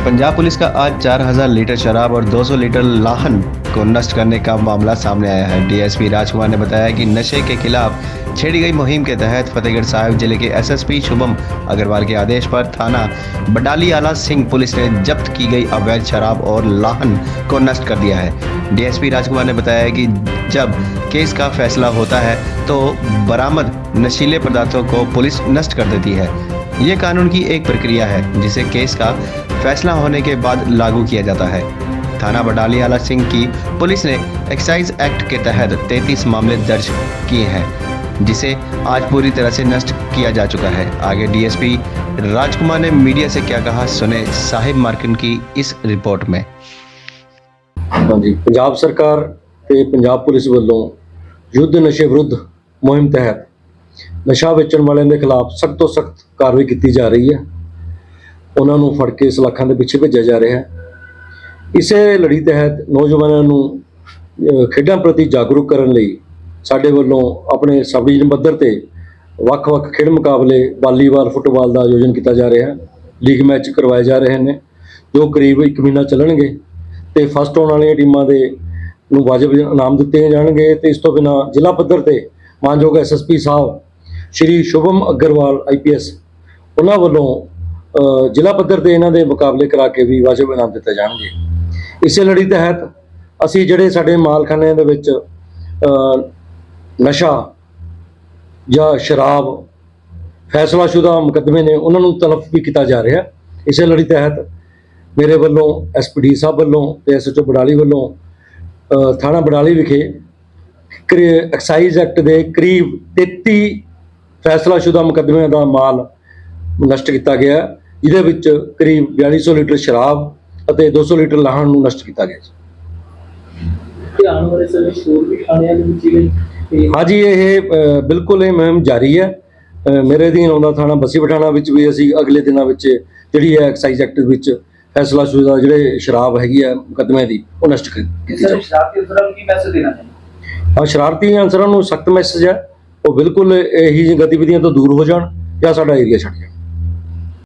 Punjab police का आज 4000 litre शराब और 200 लीटर लाहन को नष्ट करने का मामला सामने आया है। डीएसपी राजकुमार ने बताया कि नशे के खिलाफ छेड़ी गई मुहिम के तहत फतेहगढ़ साहिब ज़िले के एसएसपी शुभम अग्रवाल के आदेश पर थाना बडाली आला सिंह पुलिस ने जब्त की गई अवैध शराब और लाहन को नष्ट कर दिया है। डीएसपी राजकुमार ने बताया कि जब केस का फैसला होता है तो बरामद नशीले पदार्थों को पुलिस नष्ट कर देती है। ये कानून की एक प्रक्रिया है जिसे केस का फैसला होने के बाद लागू किया जाता है थाना बडाली आला सिंह की पुलिस ने एक्साइज एक्ट के तहत 33 मामले दर्ज किए हैं जिसे आज पूरी तरह से नष्ट किया जा चुका है आगे डीएसपी राजकुमार ने मीडिया से क्या कहा सुने साहिब मार्किन की इस रिपोर्ट में ਹਾਂਜੀ ਪੰਜਾਬ ਸਰਕਾਰ ਤੇ ਪੰਜਾਬ ਪੁਲਿਸ ਵੱਲੋਂ ਯੁੱਧ ਨਸ਼ੇ ਵਿਰੁੱਧ ਮੁਹਿੰਮ ਤਹਿਤ ਨਸ਼ਾ ਵੇਚਣ ਵਾਲਿਆਂ ਦੇ ਖਿਲਾਫ ਸਖਤ ਤੋਂ ਸਖਤ ਕਾਰਵਾਈ ਕੀਤੀ ਜਾ ਰਹੀ ਹੈ। ਉਹਨਾਂ ਨੂੰ ਫੜ ਕੇ ਸਲਾਖਾਂ ਦੇ ਪਿੱਛੇ ਭੇਜਿਆ ਜਾ ਰਿਹਾ ਹੈ। ਇਸੇ ਲੜੀ ਤਹਿਤ ਨੌਜਵਾਨਾਂ ਨੂੰ ਖੇਡਾਂ ਪ੍ਰਤੀ ਜਾਗਰੂਕ ਕਰਨ ਲਈ ਸਾਡੇ ਵੱਲੋਂ ਆਪਣੇ ਸਬ ਡਿਵੀਜ਼ਨ ਪੱਧਰ ਤੇ ਵੱਖ-ਵੱਖ ਖੇਡ ਮੁਕਾਬਲੇ ਵਾਲੀਬਾਲ, ਫੁੱਟਬਾਲ ਦਾ ਆਯੋਜਨ ਕੀਤਾ ਜਾ ਰਿਹਾ ਹੈ। ਲੀਗ ਮੈਚ ਕਰਵਾਏ ਜਾ ਰਹੇ ਨੇ, ਜੋ ਕਰੀਬ 1 ਮਹੀਨਾ ਚੱਲਣਗੇ ਤੇ ਫਸਟ ਆਉਣ ਵਾਲੀਆਂ ਟੀਮਾਂ ਦੇ ਨੂੰ ਵਾਜਬ ਇਨਾਮ ਦਿੱਤੇ ਜਾਣਗੇ ਤੇ ਇਸ ਤੋਂ ਬਿਨਾ ਜ਼ਿਲ੍ਹਾ ਪੱਧਰ ਤੇ ਮਾਨਯੋਗ ਐਸਐਸਪੀ ਸਾਹਿਬ ਸ਼੍ਰੀ ਸ਼ੁਭਮ ਅਗਰਵਾਲ ਆਈਪੀਐਸ ਉਹਨਾਂ ਵੱਲੋਂ ਜ਼ਿਲ੍ਹਾ ਪੱਧਰ ਤੇ ਇਹਨਾਂ ਦੇ ਮੁਕਾਬਲੇ ਕਰਾ ਕੇ ਵੀ ਵਾਜਬ ਇਨਾਮ ਦਿੱਤੇ ਜਾਣਗੇ। ਇਸੇ ਲੜੀ ਤਹਿਤ ਅਸੀਂ ਜਿਹੜੇ ਸਾਡੇ ਮਾਲਖਾਨਿਆਂ ਦੇ ਵਿੱਚ ਨਸ਼ਾ ਜਾਂ ਸ਼ਰਾਬ ਫੈਸਲਾਸ਼ੁਦਾ ਮੁਕੱਦਮੇ ਨੇ ਉਹਨਾਂ ਨੂੰ ਤਲਫ ਵੀ ਕੀਤਾ ਜਾ ਰਿਹਾ। ਇਸੇ ਲੜੀ ਤਹਿਤ ਮੇਰੇ ਵੱਲੋਂ ਐਸਪੀਡੀ ਸਾਹਿਬ ਵੱਲੋਂ ਤੇ ਐਸਐਚਓ ਬਡਾਲੀ ਵੱਲੋਂ ਥਾਣਾ ਬਡਾਲੀ ਵਿਖੇ, ਕਰੀ- ਐਕਸਾਈਜ਼ ਐਕਟ ਦੇ ਕਰੀਬ 33 ਫੈਸਲਾਸ਼ੁਦਾ ਮੁਕੱਦਮਿਆਂ ਦਾ ਮਾਲ ਨਸ਼ਟ ਕੀਤਾ ਗਿਆ ਜਿਹਦੇ ਵਿੱਚ ਕਰੀਬ 4200 ਲੀਟਰ ਸ਼ਰਾਬ ਅਤੇ 200 ਲੀਟਰ ਲਾਹਣ ਨੂੰ ਨਸ਼ਟ ਕੀਤਾ ਗਿਆ ਜੀ। ਧਿਆਨ ਵਾਲੇ ਸਮੇਂ ਸ਼ੋਰ ਵੀ ਥਾਣਿਆਂ ਦੇ ਵਿੱਚ ਜਿਵੇਂ ਤੇ ਹਾਂਜੀ ਇਹ ਬਿਲਕੁਲ ਇਹ ਮੁਹਿੰਮ ਜਾਰੀ ਹੈ। ਮੇਰੇ ਅਧੀਨ ਆਉਂਦਾ ਥਾਣਾ ਬੱਸੀ ਪਠਾਣਾ ਵਿੱਚ ਵੀ ਅਸੀਂ ਅਗਲੇ ਦਿਨਾਂ ਵਿੱਚ ਜਿਹੜੀ ਹੈ ਐਕਸਾਈਜ਼ ਐਕਟ ਵਿੱਚ ਫੈਸਲਾਸ਼ੁਦਾ ਜਿਹੜੇ ਸ਼ਰਾਬ ਹੈਗੀ ਹੈ ਮੁਕੱਦਮੇ ਦੀ ਉਹ ਨਸ਼ਟ ਕੀਤੀ ਜਾਵੇ ਸ਼ਰਾਰਤੀ ਅਨਸਰਾਂ ਨੂੰ ਕੀ ਮੈਸੇਜ ਦੇਣਾ ਚਾਹੁੰਦੇ? ਹਾਂ ਸ਼ਰਾਰਤੀ ਅਨਸਰਾਂ ਨੂੰ ਸਖਤ ਮੈਸੇਜ ਹੈ। ਉਹ ਬਿਲਕੁਲ ਇਹੀ ਜਿਹੀ ਗਤੀਵਿਧੀਆਂ ਤੋਂ ਦੂਰ ਹੋ ਜਾਣ ਜਾਂ ਸਾਡਾ ਏਰੀਆ ਛੱਡ ਜਾਣ।